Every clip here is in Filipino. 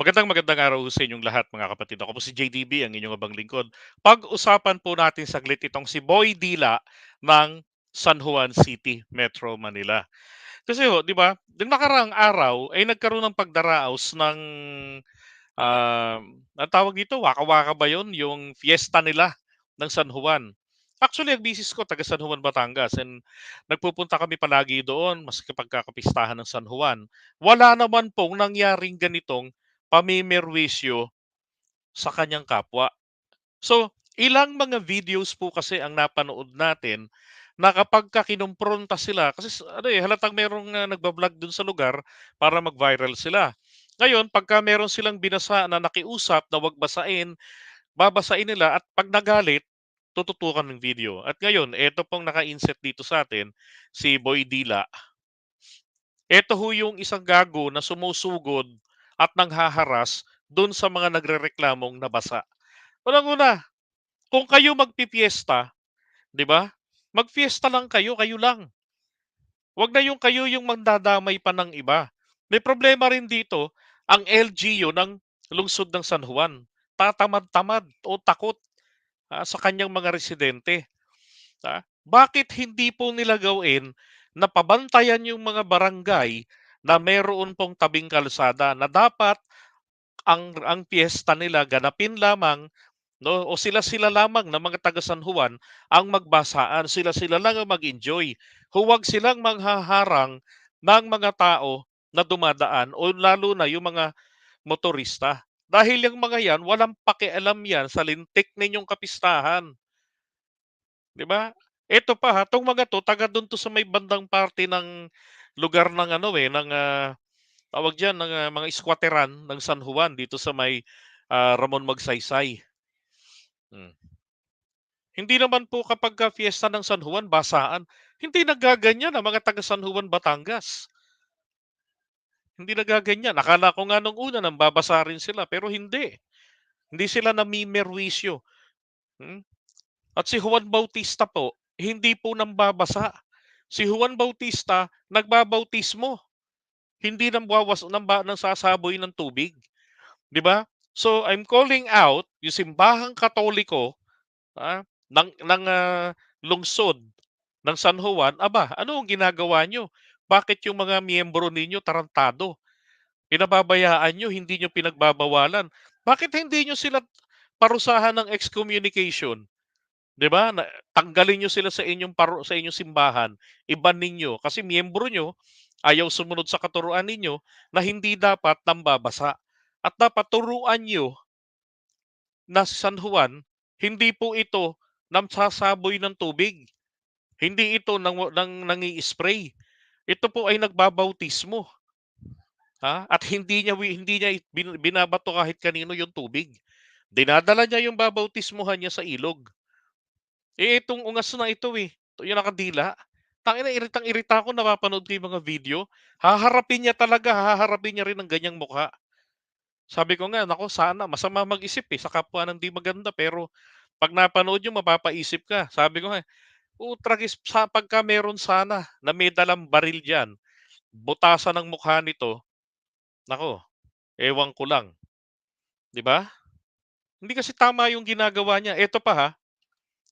Magandang magandang araw sa inyong lahat mga kapatid. Ako po si JDB, ang inyong abang lingkod. Pag-usapan po natin saglit itong si Boy Dila ng San Juan City, Metro Manila. Kasi ho, 'di ba, nung nakaraang araw ay nagkaroon ng pagdaraos ng um, anong tawag dito, waka-waka ba 'yun, yung fiesta nila ng San Juan. Actually, ang misis ko taga San Juan, Batangas and nagpupunta kami palagi doon maski pagkakapistahan ng San Juan. Wala naman pong nangyaring ganitong pamimerwisyo sa kanyang kapwa. So, ilang mga videos po kasi ang napanood natin na kapagka kinompronta sila kasi ano, eh, halatang merong, ah, nagba-vlog dun sa lugar para mag-viral sila. Ngayon pagka meron silang binasa na nakiusap na 'wag basain, babasain nila at 'pag nagalit, tututukan ng video. At ngayon eto pong naka-inset dito sa'tin, si Boy Dila. Eto ho yung isang gago na sumusugod at nanghaharas dun sa mga nagrereklamong nabasa. Unang-una, kung kayo magpipiyesta, 'di ba, magfiesta lang kayo, kayo lang. 'Wag na yung kayo yung mandadamay pa ng iba. May problema rin dito ang LGU ng lungsod ng San Juan. Tatamad-tamad o takot, ah, sa kanyang mga residente, ah. Bakit hindi po nila gawin na pabantayan yung mga barangay na meron pong tabing kalsada na dapat ang ang piyesta nila ganapin lamang 'no, o sila-sila lamang na mga taga San Juan ang magbasaan, sila-sila lang ang mag-enjoy. Huwag silang manghaharang ng mga tao na dumadaan o lalo na yung mga motorista. Dahil yang mga yan walang pakialam yan sa lintik ninyong kapistahan. 'Di ba? Eto pa ha, 'tong mga 'to taga dun 'to sa may bandang parte ng lugar ng ano, eh, ng, ah, tawag diyan, ng, ah, mga squatteran ng San Juan dito sa may, ah, Ramon Magsaysay. Hmm. Hindi naman po kapagka fiesta ng San Juan basaan, hindi naggaganyan ang mga taga San Juan, Batangas. Hindi naggaganyan. Akala ko nga nung una nambabasa rin sila pero hindi. Hindi sila namimerwisyo, hmm. At si Juan Bautista po, hindi po nambabasa. Si Juan Bautista nagbabautismo. Hindi nambawas namba nagsasaboy ng tubig, 'di ba? So, I'm calling out yung simbahang Katoliko, ah, ng ng, ah, lungsod ng San Juan, aba, ano ang ginagawa niyo? Bakit yung mga miyembro ninyo tarantado? Pinababayaan niyo, hindi niyo pinagbabawalan. Bakit hindi niyo sila parusahan ng excommunication? 'Di ba, tanggalin niyo sila sa inyong paru sa inyong simbahan, i-ban ninyo kasi miyembro niyo ayaw sumunod sa katuruan ninyo na hindi dapat nambabasa at dapat turuan niyo na si San Juan, hindi po ito nagsasaboy ng tubig. Hindi ito nang nang nangi-spray. Ito po ay nagbabautismo. Ha, at hindi niya hindi niya bin binabato kahit kanino yung tubig. Dinadala niya yung babautismuhan niya sa ilog. Eh, itong ungas na ito, eh, yung nakadila, tangina iritang-irita ako napapanood ko yung mga video. Haharapin niya talaga, haharapin niya rin ang ganyang mukha. Sabi ko nga, naku sana masama mag-isip, eh, sa kapwa ng 'di maganda pero 'pag napanood niyo mapapaisip ka. Sabi ko nga, "Putragis sa pagka meron sana na may dalang baril diyan, butasan ang mukha nito, naku, ewan ko lang." 'Di ba? Hindi kasi tama yung ginagawa niya. Eto pa, ha,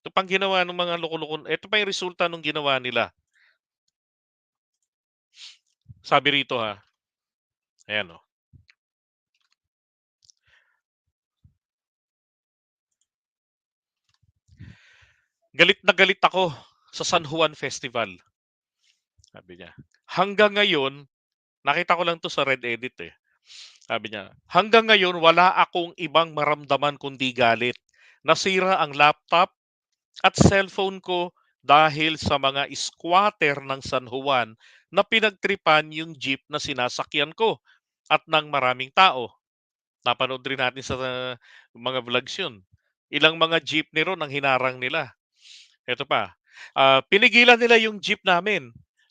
ito pang ginawa nung mga loko-loko eto pa yung resulta nung ginawa nila. Sabi rito, ha. Ayan, oh. Galit na galit ako sa San Juan Festival. Sabi niya. Hanggang ngayon, nakita ko lang 'to sa Red-Edit, eh. Sabi niya, "Hanggang ngayon wala akong ibang maramdaman kundi galit. Nasira ang laptop at cellphone ko dahil sa mga squatter ng San Juan na pinagtripan yung jeep na sinasakyan ko at ng maraming tao." Napanood rin natin sa mga vlogs yun. Ilang mga jeepney ron ang hinarang nila. Eto pa, ah, "Pinigilan nila yung jeep namin.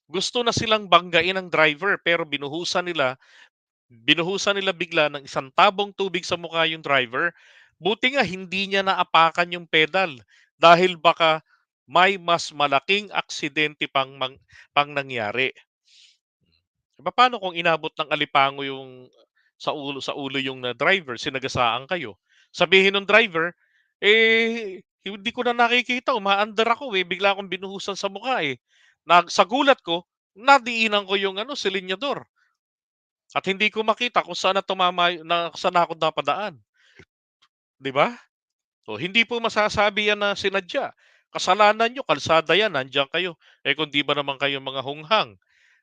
Gusto na silang banggain ang driver pero binuhusan nila binuhusan nila bigla ng isang tabong tubig sa mukha yung driver. Buti nga hindi niya naapakan yung pedal dahil baka may mas malaking aksidente pang mang pang nangyari." Papaano kung inabot ng alipango yung sa ulo sa ulo yung na driver, sinagasaan kayo. Sabihin nung driver, eh, hindi ko na nakikita, umaandar ako, eh, bigla akong binuhusan sa mukha, eh. Nag sa ko, nadiinan ko yung ano, silinyador. At hindi ko makita kung saan na tumama na saan na ako napadaan. 'Di ba? Oh, hindi po masasabi yan na sinadya. Kasalanan niyo, kalsada yan, nandiyan kayo. Eh, kung 'di ba naman kayo mga hunghang.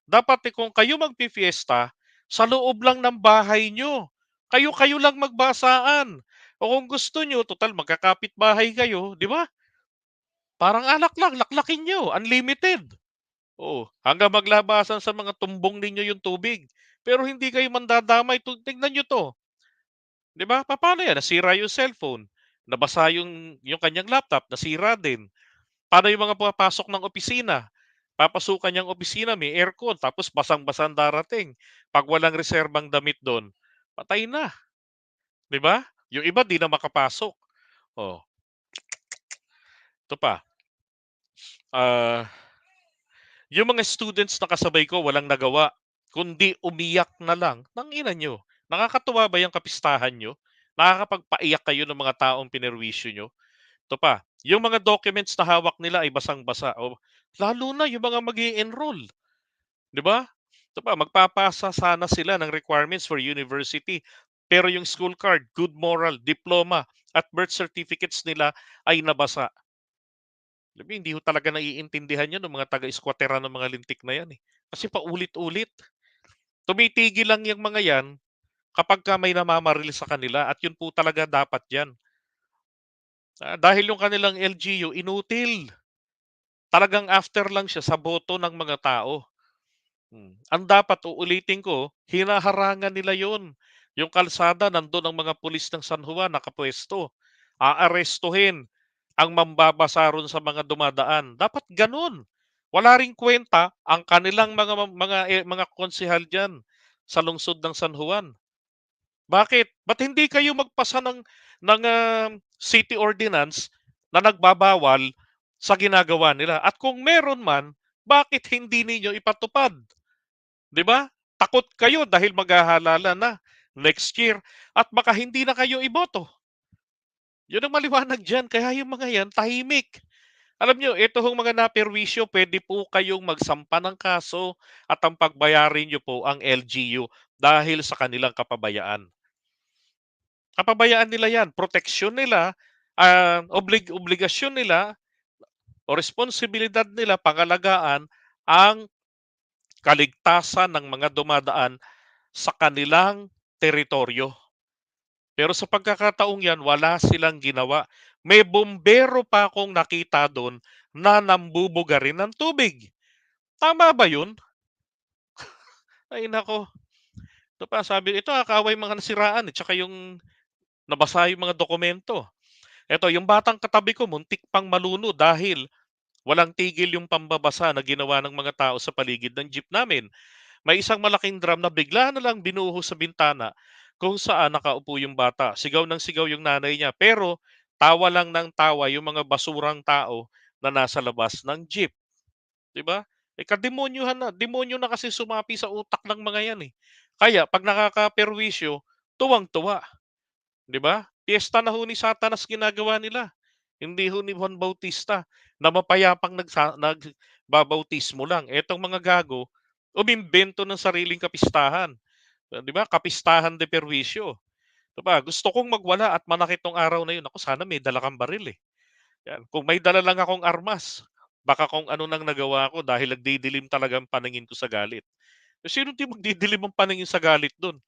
Dapat, eh, kung kayo magfi-fiesta, sa loob lang ng bahay niyo. Kayo-kayo lang magbasaan. O kung gusto niyo, tutal magkakapitbahay kayo, 'di ba? Parang alak lang, laklakin niyo, unlimited. Oo, hanggang maglabasan sa mga tumbong ninyo yung tubig. Pero hindi kayo mandadamay tignan niyo 'to. 'Di ba, papaano yan, nasira yung cellphone, nabasa yung yung kanyang laptop, nasira din. Paano yung mga pumapasok ng opisina? Papasukan niyang opisina, may aircon, tapos basang-basa ang darating. 'Pag walang reserbang damit dun, patay na. 'Di ba? Yung iba 'di na makapasok. Oh. Ito pa. Ah, yung mga students na kasabay ko walang nagawa, kundi umiyak na lang. Tang-ina niyo, nakakatuwa ba yang kapistahan niyo? Nakakapagpaiyak kayo ng mga taong pinerwisyo niyo? Ito pa, yung mga documents na hawak nila ay basang-basa o lalo na yung mga mag-e-enroll, 'di ba? Ito pa, magpapasa sana sila ng requirements for university, pero yung school card, good moral, diploma, at birth certificates nila ay nabasa. Niyo, hindi ho talaga naiintindihan 'yan ng mga taga-squatteran ng mga lintik na 'yan, eh. Kasi paulit-ulit. Tumitigil lang yang mga 'yan kapagka may namamaril sa kanila at yun po talaga dapat diyan. Ah, dahil yung kanilang LGU inutil. Talagang after lang siya sa boto ng mga tao. Hmm, ang dapat, uulitin ko, hinaharangan nila yun. Yung kalsada nandun ang mga pulis ng San Juan nakapuwesto. Aarestuhin ang mambabasa ro'n sa mga dumadaan. Dapat gano'n. Wala ring kuwenta ang kanilang mga mam mga, eh, mga konsehal diyan sa lungsod ng San Juan. Bakit? Ba't hindi kayo magpasa ng ng, ah, city ordinance na nagbabawal sa ginagawa nila? At kung meron man, bakit hindi ninyo ipatupad? 'Di ba? Takot kayo dahil maghahalalan na next year at baka hindi na kayo iboto. Yun ang maliwanag diyan, kaya yung mga 'yan tahimik. Alam niyo, ito hong mga naperwisyo puwede po kayong magsampa ng kaso at ang pagbayarin niyo po ang LGU dahil sa kanilang kapabayaan. Kapabayaan nila 'yan, proteksyon nila, ah, oblig obligasyon nila o responsibilidad nila pangalagaan ang kaligtasan ng mga dumadaan sa kanilang teritoryo. Pero sa pagkakataong 'yan, wala silang ginawa. May bombero pa akong nakita dun na nambubuga rin ng tubig. Tama ba yun? Ay naku. Ito pa sabi, ito, ah, kaaway mga nasiraan, eh, tsaka yung nabasa yung mga dokumento. Eto, yung batang katabi ko muntik pang malunod dahil walang tigil yung pambabasa na ginawa ng mga tao sa paligid ng jeep namin. May isang malaking drum na bigla na lang binuhos sa bintana kung saan nakaupo yung bata. Sigaw ng sigaw yung nanay niya, pero tawa lang ng tawa yung mga basurang tao na nasa labas ng jeep. 'Di ba? Eh, kademonyohan na demonyo na kasi sumapi sa utak ng mga 'yan, eh. Kaya 'pag nakakaperwisyo, tuwang-tuwa. 'Di ba? Piyesta na ho ni Satanas ginagawa nila. Hindi ho ni Juan Bautista na mapayapang nagsa nagbabautismo lang. Etong mga gago, umimbento ng sariling kapistahan. 'di ba? Kapistahan de perwisyo. 'Di ba? Gusto kong magwala at manakit 'tong araw na yun. Naku, sana may dala kang baril, eh. 'Yan, kung may dala lang akong armas, baka kung ano nang nagawa ko dahil nagdidilim talaga ang paningin ko sa galit. Eh, sinong 'di magdidilim ang paningin sa galit dun?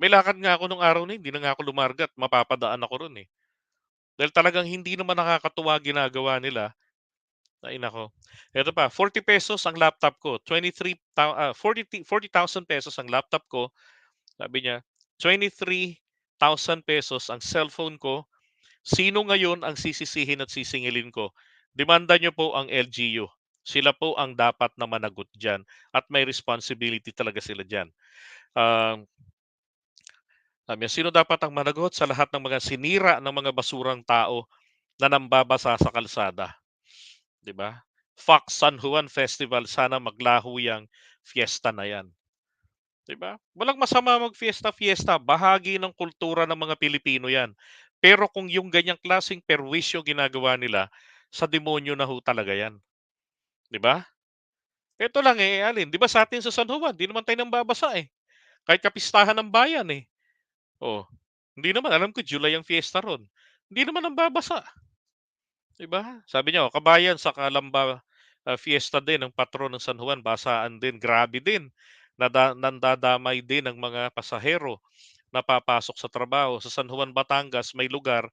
May lakad nga ako nung araw na hindi na nga ako lumarga at mapapadaan ako ro'n, eh. Dahil talagang hindi naman nakakatuwa ginagawa nila. Ay naku. Eto pa, ₱40 ang laptop ko, 23 thou ah, forty ti ₱40,000 ang laptop ko. Sabi niya, ₱23,000 ang cellphone ko. Sino ngayon ang sisisihin at sisingilin ko? Demanda niyo po ang LGU. Sila po ang dapat na managot diyan at may responsibility talaga sila diyan. Um sabi sino dapat ang managot sa lahat ng mga sinira ng mga basurang tao na nambabasa sa kalsada? 'Di ba? Fuck San Juan Festival, sana maglaho yang fiesta na 'yan. 'Di ba? Walang masama mag-fiesta-fiesta, bahagi ng kultura ng mga Pilipino 'yan. Pero kung yung ganyang klaseng perwisyo ginagawa nila, sa demonyo na ho talaga 'yan. 'Di ba? Eto lang, eh, alin, 'di ba sa'tin sa San Juan 'di naman tayo nambabasa, eh, kahit kapistahan ng bayan, eh. Oh, hindi naman alam ko July ang fiesta ro'n, hindi naman nambabasa. 'Di ba? Sabi niya, oh, kabayan sa Calamba, ah, fiesta din ng patron ng San Juan, basaan din, grabe din. Nada nandadamay din ang mga pasahero na papasok sa trabaho. Sa San Juan, Batangas may lugar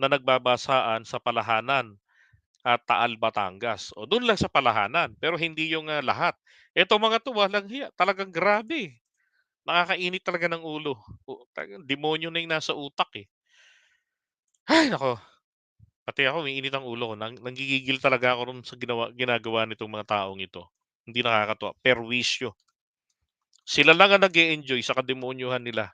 na nagbabasaan sa Palahanan at Taal, Batangas. Oh, do'n lang sa Palahanan, pero hindi yung, ah, lahat. Etong mga 'to walang hiya, talagang grabe. Nakakainit talaga ng ulo. Talagang demonyo na yung nasa utak, eh. Hay naku! Pati ako umiinit ang ulo ko, nang nanggigigil talaga ako sa ginawa ginagawa nitong mga taong ito. Hindi nakakatuwa, perwisyo. Sila lang ang nag-e-enjoy sa kademonyohan nila.